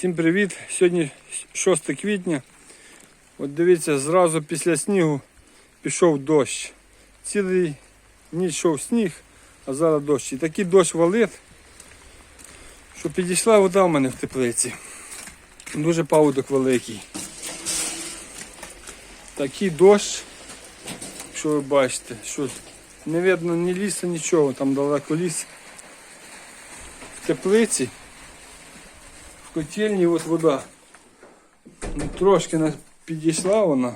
Всім привіт! Сьогодні 6 квітня. От дивіться, зразу після снігу пішов дощ. Цілий ніч йшов сніг, а зараз дощ. І такий дощ валить, що підійшла вода в мене в теплиці. Дуже паводок великий. Такий дощ, що ви бачите, що не видно ні лісу, нічого, там далеко ліс. В теплиці в котельні от вода. Ну, трошки підійшла вона.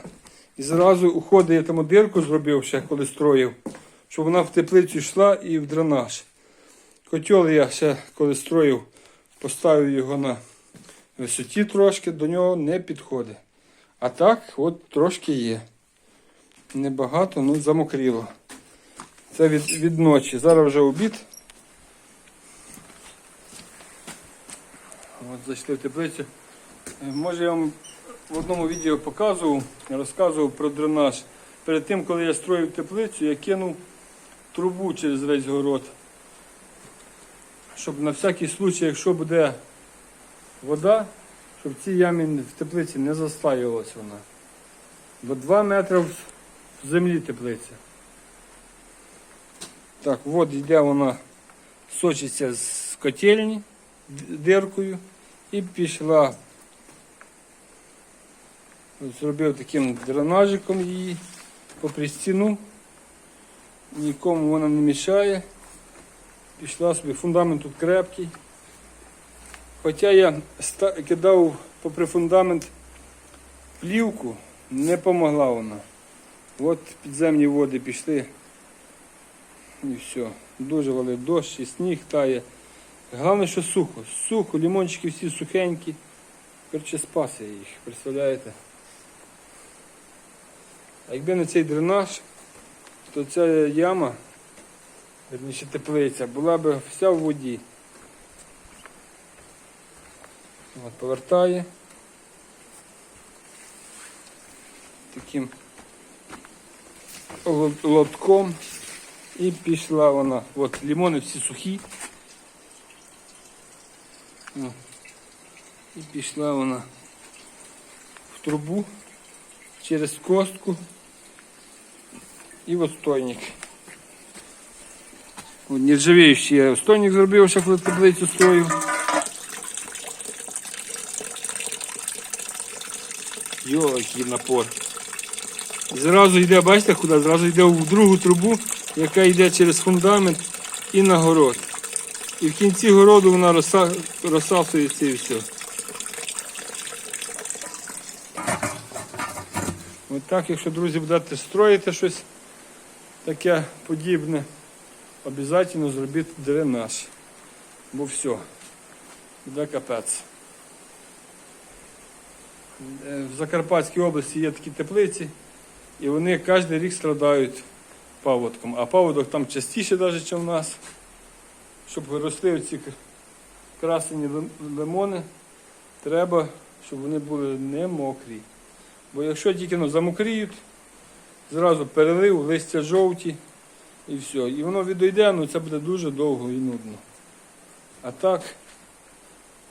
І зразу уходить, я там дирку зробив ще, коли строїв, щоб вона в теплицю йшла і в дренаж. Котел я ще коли строїв, поставив його на висоті трошки, до нього не підходить. А так, от трошки є. Небагато, ну замокріло. Це від, від ночі. Зараз вже обід. Зайшли в теплицю. Е, Може я вам в одному відео показував, розказував про дренаж. Перед тим, коли я строїв теплицю, я кинув трубу через весь город. Щоб на всякий случай, якщо буде вода, щоб в цій ямі в теплиці не застаювалася вона. До 2 метри в землі теплиця. Так, от йде вона, сочиться з котельні диркою і пішла. Зробив таким дренажиком її попри стіну. Нікому вона не мішає. Пішла собі, фундамент тут крепкий. Хоча я кидав попри фундамент плівку, не помогла вона. От підземні води пішли. І все. Дуже валить дощ і сніг тає. Головне, що сухо. Сухо, лімончики всі сухенькі. Коротше, спас я їх, представляєте? А якби не цей дренаж, то ця яма, верніше теплиця, була б вся в воді. От, повертає. Таким лотком. І пішла вона. От лимони всі сухі. О. І пішла вона в трубу через костку і в отстойник. От нержавіючий я отстойник зробив, ще коли таблицю строїв. Йо, який напор. Зразу йде, бачите куди? Зразу йде в другу трубу, яка йде через фундамент і на город. І в кінці городу вона розса- розсасується і все. От так, якщо, друзі, будете строїти щось таке подібне, обов'язково зробіть дренаж. Бо все, буде капець. Е, В Закарпатській області є такі теплиці, і вони кожен рік страдають паводком. А паводок там частіше, навіть, ніж у нас. Щоб росли ці красені лимони, треба, щоб вони були не мокрі. Бо якщо тільки ну, замокріють, зразу перелив, листя жовті і все. І воно відійде, ну це буде дуже довго і нудно. А так,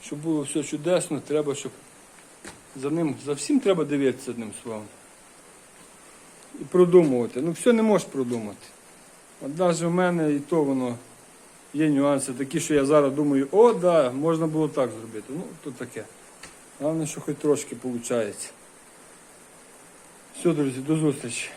щоб було все чудесно, треба, щоб за ним, за всім треба дивитися одним словом. І продумувати. Ну все не можеш продумати. От навіть в мене і то воно є нюанси такі, що я зараз думаю, о, да, можна було так зробити. Ну, то таке. Головне, що хоч трошки виходить. Все, друзі, до зустрічі.